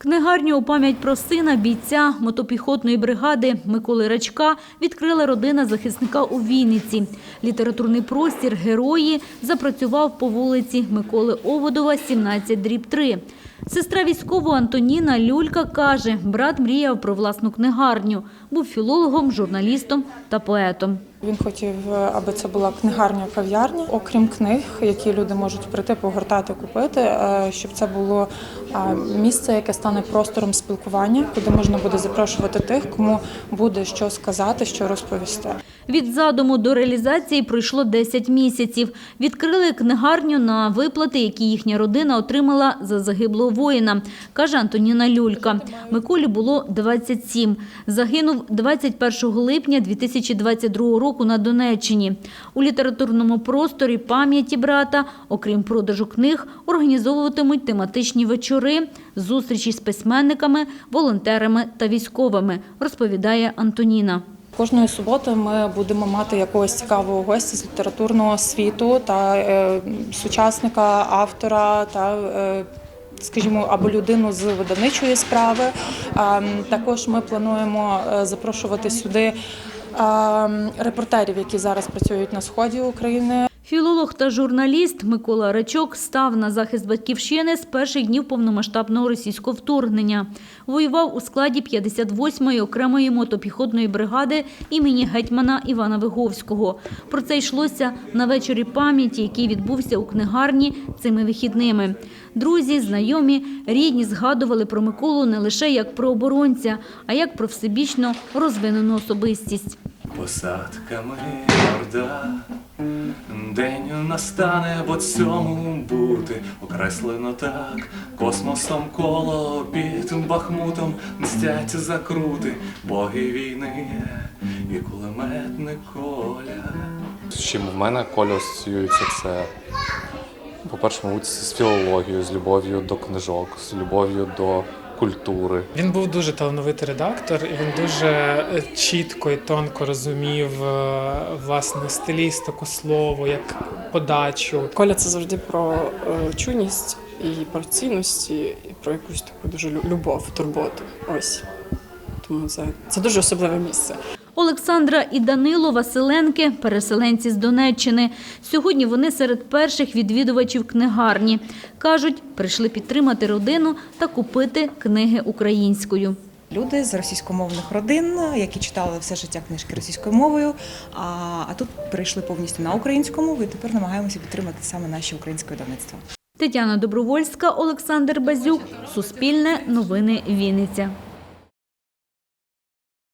Книгарню у пам'ять про сина бійця мотопіхотної бригади Миколи Рачка відкрила родина захисника у Вінниці. Літературний простір «Герої» запрацював по вулиці Миколи Оводова, 17 дріб 3. Сестра військового Антоніна Люлька каже, брат мріяв про власну книгарню. Був філологом, журналістом та поетом. Він хотів, аби це була книгарня кав'ярня, окрім книг, які люди можуть прийти, погортати, купити, е, щоб це було е, місце, яке стане простором спілкування, куди можна буде запрошувати тих, кому буде що сказати, що розповісти. Від задуму до реалізації пройшло 10 місяців. Відкрили книгарню на виплати, які їхня родина отримала за загиблого воїна, каже Антоніна Люлька. Миколі було 27. Загинув 21 липня 2022 року на Донеччині. У літературному просторі пам'яті брата, окрім продажу книг, організовуватимуть тематичні вечори, зустрічі з письменниками, волонтерами та військовими, розповідає Антоніна. Кожної суботи ми будемо мати якогось цікавого гостя з літературного світу та е, сучасника, автора та. Е, Скажімо, або людину з видавничої справи. Також ми плануємо е, запрошувати сюди репортерів, які зараз працюють на сході України. Філолог та журналіст Микола Рачок став на захист батьківщини з перших днів повномасштабного російського вторгнення. Воював у складі 58-ї окремої мотопіхотної бригади імені гетьмана Івана Виговського. Про це йшлося на вечорі пам'яті, який відбувся у книгарні цими вихідними. Друзі, знайомі, рідні згадували про Миколу не лише як про оборонця, а як про всебічно розвинену особистість. Посадками орда, день настане, бо цьому бути. Окреслено так, космосом коло під Бахмутом мстять закрути. Боги війни і кулеметник коля. З чим в мене Коля асоціюється це, по-перше, мабуть, з філологією, з любов'ю до книжок, з любов'ю до культури. Він був дуже талановитий редактор, і він дуже е, чітко і тонко розумів е, власне стилістику, слово, як подачу. Коля це завжди про е, чуйність і про цінності, і про якусь таку дуже любов, турботу. Ось. Тому це, це дуже особливе місце. Олександра і Данило Василенки – переселенці з Донеччини. Сьогодні вони серед перших відвідувачів книгарні. Кажуть, прийшли підтримати родину та купити книги українською. Люди з російськомовних родин, які читали все життя книжки російською мовою, а, а тут перейшли повністю на українську мову і тепер намагаємося підтримати саме наші українське видавництво. Тетяна Добровольська, Олександр Базюк. Суспільне новини Вінниця.